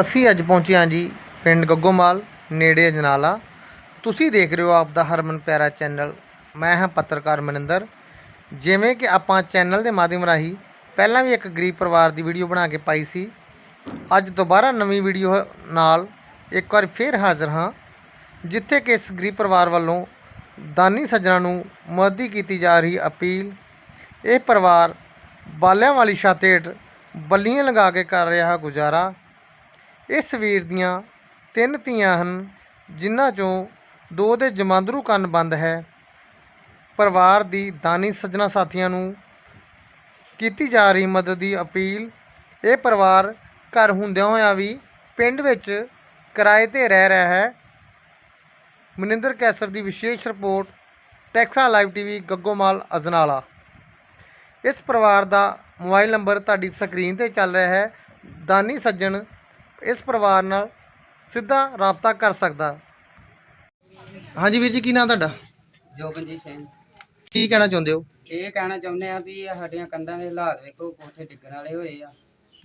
ਅਸੀਂ ਅੱਜ ਪਹੁੰਚੇ ਹਾਂ ਜੀ ਪਿੰਡ ਗੱਗੋਮਾਲ, ਨੇੜੇ ਅਜਨਾਲਾ। ਤੁਸੀਂ ਦੇਖ ਰਹੇ ਹੋ ਆਪ ਦਾ ਹਰਮਨ ਪਿਆਰਾ ਚੈਨਲ। ਮੈਂ ਹਾਂ ਪੱਤਰਕਾਰ ਮਨਿੰਦਰ। ਜਿਵੇਂ ਕਿ ਆਪਾਂ ਚੈਨਲ ਦੇ ਮਾਧਿਅਮ ਰਾਹੀਂ ਪਹਿਲਾਂ ਵੀ ਇੱਕ ਗਰੀਬ ਪਰਿਵਾਰ ਦੀ ਵੀਡੀਓ ਬਣਾ ਕੇ ਪਾਈ ਸੀ। ਅੱਜ ਦੁਬਾਰਾ ਨਵੀਂ ਵੀਡੀਓ ਨਾਲ ਇੱਕ ਵਾਰ ਫੇਰ ਹਾਜ਼ਰ ਹਾਂ, ਜਿੱਥੇ ਕਿ ਇਸ ਗਰੀਬ ਪਰਿਵਾਰ ਵੱਲੋਂ ਦਾਨੀ ਸੱਜਣਾ ਨੂੰ ਮਦਦ ਕੀਤੀ ਜਾ ਰਹੀ ਅਪੀਲ। ਇਹ ਪਰਿਵਾਰ ਬਾਲਿਆਂ ਵਾਲੀ ਛੱਤ ਹੇਠ ਬੱਲੀਆਂ ਲਗਾ ਕੇ ਕਰ ਰਿਹਾ ਗੁਜ਼ਾਰਾ। ਇਸ ਵੀਰ ਦੀਆਂ ਤਿੰਨ ਧੀਆਂ ਹਨ, ਜਿਨ੍ਹਾਂ ਚੋਂ ਦੋ ਦੇ ਜਮਾਂਦਰੂ ਕੰਨ ਬੰਦ ਹੈ। ਪਰਿਵਾਰ ਦੀ ਦਾਨੀ ਸੱਜਣਾ ਸਾਥੀਆਂ ਨੂੰ ਕੀਤੀ ਜਾ ਰਹੀ ਮਦਦ ਦੀ ਅਪੀਲ। ਇਹ ਪਰਿਵਾਰ ਘਰ ਹੁੰਦਿਆਂ ਹੋਇਆਂ ਵੀ ਪਿੰਡ ਵਿੱਚ ਕਿਰਾਏ ਤੇ ਰਹਿ ਰਿਹਾ ਹੈ। ਮਨਿੰਦਰ ਕੈਸਰ ਦੀ ਵਿਸ਼ੇਸ਼ ਰਿਪੋਰਟ, ਟੈਕਸਾ ਲਾਈਵ ਟੀਵੀ, ਗੱਗੋਮਾਲ, ਅਜਨਾਲਾ। ਇਸ ਪਰਿਵਾਰ ਦਾ ਮੋਬਾਈਲ ਨੰਬਰ ਤੁਹਾਡੀ ਸਕਰੀਨ ਤੇ ਚੱਲ ਰਿਹਾ ਹੈ। ਦਾਨੀ ਸੱਜਣ ਇਸ ਪਰਿਵਾਰ ਨਾਲ ਸਿੱਧਾ ਰਾਬਤਾ ਕਰ ਸਕਦਾ। ਹਾਂਜੀ ਵੀਰ ਜੀ ਕੀ ਨਾਮ ਤੁਹਾਡਾ? ਜੋਗਨਜੀਤ ਸਿੰਘ। ਕੀ ਕਹਿਣਾ ਚਾਹੁੰਦੇ ਹੋ? ਇਹ ਕਹਿਣਾ ਚਾਹੁੰਦੇ ਆ ਵੀ ਸਾਡੀਆਂ ਕੰਧਾਂ ਦੇ ਹਾਲਾਤ ਵੇਖੋ ਕੋਠੇ ਡਿੱਗਣ ਵਾਲੇ ਹੋਏ ਆ।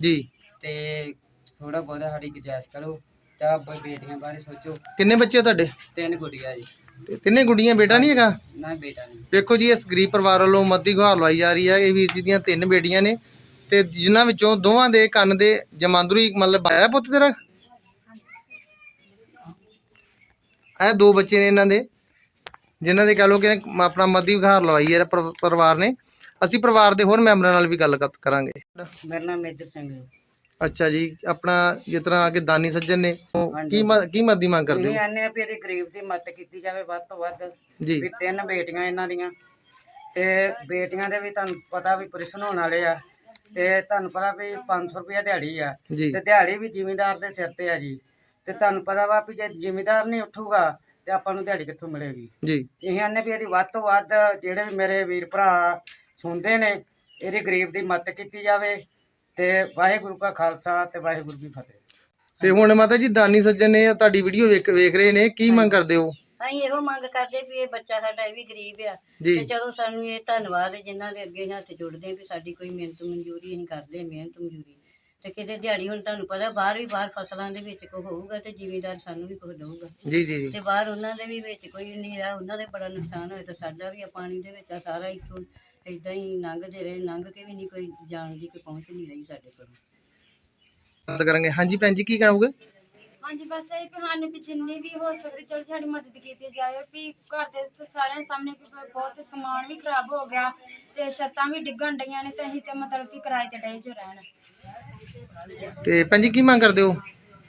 ਜੀ। ਤੇ ਥੋੜਾ ਬਹੁਤਾ ਸਾਡੀ ਗੁਜਾਇਸ਼ ਕਰੋ ਤੇ ਬ- ਬੇਟੀਆਂ ਬਾਰੇ ਸੋਚੋ। ਕਿੰਨੇ ਬੱਚੇ ਆ ਤੁਹਾਡੇ? ਤਿੰਨ ਗੁੱਡੀਆਂ ਜੀ। ਤੇ ਤਿੰਨੇ ਗੁੱਡੀਆਂ ਬੇਟਾ ਨਹੀਂ ਹੈਗਾ? ਨਾ ਬੇਟਾ ਨਹੀਂ। ਵੇਖੋ ਜੀ ਇਸ ਗਰੀਬ ਪਰਿਵਾਰ ਵੱਲੋਂ ਮੱਦੀ ਗੁਹਾਰ ਲਵਾਈ ਜਾ ਰਹੀ ਹੈ। ਇਹ ਵੀਰ ਜੀ ਦੀਆਂ ਤਿੰਨ ਬੇਟੀਆਂ ਨੇ। ਤੇ ਜਿਨ੍ਹਾਂ ਵਿੱਚੋਂ ਦੋਵਾਂ ਦੇ ਕੰਨ ਦੇ ਜਮਾਂਦਰੂ ਮਤਲਬ ਆਇਆ ਪੁੱਤ ਤੇਰਾ? ਇਹ ਦੋ ਬੱਚੇ ਨੇ ਇਹਨਾਂ ਦੇ ਜਿਨ੍ਹਾਂ ਦੇ ਕਹ ਲੋ ਕਿ ਆਪਣਾ ਮੱਦੀ ਗੁਹਾਰ ਲਵਾਈ ਹੈ ਪਰ- ਪਰਿਵਾਰ ਨੇ। ਅਸੀਂ ਪਰਿਵਾਰ ਦੇ ਹੋਰ ਮੈਂਬਰਾਂ ਨਾਲ ਵੀ ਗੱਲ ਕਰ- ਕਰਾਂਗੇ। ਮੇਰਾ ਨਾਮ ਮੇਜਰ ਸਿੰਘ ਹੈ। ਅੱਛਾ ਜੀ ਆਪਣਾ ਜਿਸ ਤਰ੍ਹਾਂ ਕਿ ਦਾਨੀ ਸੱਜਣ ਨੇ ਕੀ ਕੀ ਮਦਦ ਦੀ ਮੰਗ ਕਰਦੇ ਹੋ? ਆਨੇ ਆ ਵੀ ਇਹਦੀ ਗਰੀਬ ਦੀ ਮਦਦ ਕੀਤੀ ਜਾਵੇ ਵੱਧ ਤੋਂ ਵੱਧ। ਜੀ। ਵੀ ਤਿੰਨ ਬੇਟੀਆਂ ਇਹਨਾਂ ਦੀਆਂ। ਤੇ ਬੇਟੀਆਂ ਦੇ ਵੀ ਤੁਹਾਨੂੰ ਪਤਾ ਵੀ ਪ੍ਰਸ਼ਨ ਹੋਣ ਵਾਲੇ ਆ। ਤੇ ਤੁਹਾਨੂੰ ਪਤਾ ਵੀ 500 ਰੁਪਏ ਦਿਹਾੜੀ ਆ। ਜੀ। ਤੇ ਦਿਹਾੜੀ ਵੀ ਜ਼ਿਮੀਂਦਾਰ ਦੇ ਸਿਰ ਤੇ ਆ ਜੀ। ਤੇ ਤੁਹਾਨੂੰ ਪਤਾ ਵਾ ਵੀ ਜੇ ਜ਼ਿਮੀਂਦਾਰ ਨਹੀਂ ਉੱਠੂਗਾ ਤੇ ਆਪਾਂ ਨੂੰ ਦਿਹਾੜੀ ਕਿੱਥੋਂ ਮਿਲੇਗੀ? ਜੀ। ਇਹ ਆਨੇ ਵੀ ਇਹਦੀ ਵੱਧ ਤੋਂ ਵੱਧ ਜਿਹੜੇ ਵੀ ਮੇਰੇ ਵੀਰ ਭਰਾ ਸੁਣਦੇ ਨੇ ਇਹਦੀ ਗਰੀਬ ਦੀ ਮਦਦ ਕੀਤੀ ਜਾਵੇ। ਤੇ ਵਾਹਿਗੁਰੂ ਕਾ ਖਾਲਸਾ ਤੇ ਵਾਹਿਗੁਰੂ ਕੀ ਫਤਿਹ। ਤੇ ਹੁਣ ਮਾਤਾ ਜੀ ਦਾਨੀ ਸੱਜਣ ਨੇ ਤੁਹਾਡੀ ਵੀਡੀਓ ਵੇਖ ਵੇਖ ਰਹੇ ਨੇ ਕੀ ਮੰਗ ਕਰਦੇ ਹੋ? ਅਸੀਂ ਇਹੋ ਮੰਗ ਕਰਦੇ ਵੀ ਇਹ ਬੱਚਾ ਸਾਡਾ ਇਹ ਵੀ ਗਰੀਬ ਆ। ਜੀ। ਤੇ ਚਲੋ ਸਾਨੂੰ ਇਹ ਧੰਨਵਾਦ ਹੈ ਜਿਨ੍ਹਾਂ ਦੇ ਅੱਗੇ ਹੱਥ ਜੋੜਦੇ ਵੀ ਸਾਡੀ ਕੋਈ ਮਿਹਨਤ ਮਨਜ਼ੂਰੀ ਅਸੀਂ ਕਰਦੇ ਮਿਹਨਤ ਮਨਜ਼ੂਰੀ। ਤੇ ਕਿਤੇ ਦਿਹਾੜੀ ਹੁਣ ਤੁਹਾਨੂੰ ਪਤਾ ਬਾਹਰ ਵੀ ਬਾਹਰ ਫਸਲਾਂ ਦੇ ਵਿੱਚ ਕੋ ਹੋਊਗਾ ਤੇ ਜ਼ਿਮੀਂਦਾਰ ਸਾਨੂੰ ਵੀ ਕੁਝ ਦਊਗਾ। ਜੀ ਜੀ ਜੀ। ਤੇ ਬਾਹਰ ਉਹਨਾਂ ਦੇ ਵੀ ਵਿੱਚ ਕੋਈ ਨਹੀਂ ਰਿਹਾ ਉਹਨਾਂ ਦੇ ਬੜਾ ਨੁਕਸਾਨ ਹੋਇਆ ਤੇ ਸਾਡਾ ਵੀ ਆ ਪਾਣੀ ਦੇ ਵਿੱਚ ਆ ਸਾਰਾ ਇੱਥੋਂ ਇਦਾਂ ਹੀ ਲੰਘਦੇ ਰਹੇ ਲੰਘ ਕੇ ਵੀ ਨਹੀਂ ਕੋਈ ਜਾਣ ਦੀ ਕੋਈ ਪਹੁੰਚ ਨਹੀਂ ਰਹੀ ਸਾਡੇ ਕੋਲ। ਮਦਦ ਕਰਾਂਗੇ। ਹਾਂਜੀ ਭੈਣ ਜੀ ਕੀ ਕਹੋਗੇ? ਹਾਂਜੀ ਬਸ ਇਹ ਕਿ ਸਾਨੂੰ ਵੀ ਜਿੰਨੀ ਵੀ ਹੋ ਸਕਦੀ ਚਲੋ ਸਾਡੀ ਮਦਦ ਕੀਤੀ ਜਾਏ ਵੀ ਘਰ ਦੇ ਸ- ਸਾਰਿਆਂ ਸਾਹਮਣੇ ਵੀ ਬ- ਬਹੁਤ ਸਮਾਨ ਵੀ ਖਰਾਬ ਹੋ ਗਿਆ ਤੇ ਛੱਤਾਂ ਵੀ ਡਿੱਗਣ ਡਈਆਂ ਨੇ ਤੇ ਅਸੀਂ ਤੇ ਮਤਲਬ ਕਿ ਕਿਰਾਏ ਤੇ ਡਏ ਜੋ ਰਹਿਣ। ਤੇ ਭੈਣ ਜੀ ਕੀ ਮੰਗ ਕਰਦੇ ਹੋ?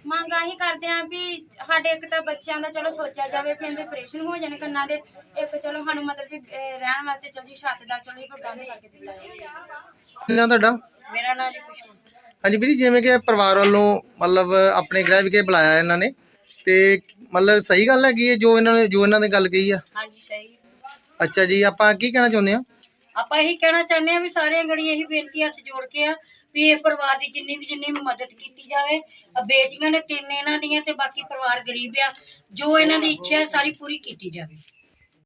ਮੰਗ ਆਹੀ ਕਰਦੇ ਆਂ ਵੀ ਸਾਡੇ ਇੱਕ ਤਾਂ ਬੱਚਿਆਂ ਦਾ ਚਲੋ ਸੋਚਿਆ ਜਾਵੇ ਵੀ ਇਹਦੇ ਆਪਰੇਸ਼ਨ ਹੋ ਜਾਣੇ ਕੰਨਾਂ ਦੇ ਇੱਕ ਚਲੋ ਸਾਨੂੰ ਮਤਲਬ ਕਿ ਅਹ, ਰਹਿਣ ਵਾਸਤੇ ਚਲੋ ਜੀ ਛੱਤ ਦਾ ਚਲੋ ਜੀ ਪ੍ਰਬੰਧ ਕਰਕੇ ਦਿੱਤਾ ਜਾਵੇ। ਕੀ ਨਾਮ ਤੁਹਾਡਾ? ਮੇਰਾ ਨਾਮ ਜੀ ਖੁਸ਼ਬੂ ਹਾਂਜੀ ਵੀਰ ਜੀ ਜਿਵੇਂ ਕਿ ਪਰਿਵਾਰ ਵੱਲੋਂ ਮਤਲਬ ਆਪਣੇ ਗ੍ਰਹਿ ਵਿਖੇ ਬੁਲਾਇਆ ਇਹਨਾਂ ਨੇ ਤੇ ਮਤਲਬ ਸਹੀ ਗੱਲ ਹੈਗੀ ਹੈ ਜੋ ਇਹਨਾਂ ਨੇ ਜੋ ਇਹਨਾਂ ਨੇ ਗੱਲ ਕਹੀ ਆ? ਹਾਂਜੀ ਸਹੀ। ਅੱਛਾ ਜੀ ਆਪਾਂ ਕੀ ਕਹਿਣਾ ਚਾਹੁੰਦੇ ਆ ਆਪਾਂ ਇਹੀ ਕਹਿਣਾ ਚਾਹੁੰਦੇ ਆ ਵੀ ਸਾਰਿਆਂ ਗੜੀ ਇਹੀ ਬੇਨਤੀ ਹੱਥ ਜੋੜ ਕੇ ਆ ਵੀ ਇਹ ਪਰਿਵਾਰ ਦੀ ਜਿੰਨੀ ਵੀ ਜਿੰਨੀ ਵੀ ਮਦਦ ਕੀਤੀ ਜਾਵੇ ਬੇਟੀਆਂ ਨੇ ਤਿੰਨ ਇਹਨਾਂ ਦੀਆਂ ਤੇ ਬਾਕੀ ਪਰਿਵਾਰ ਗਰੀਬ ਆ ਜੋ ਇਹਨਾਂ ਦੀ ਇੱਛਾ ਹੈ ਸਾਰੀ ਪੂਰੀ ਕੀਤੀ ਜਾਵੇ।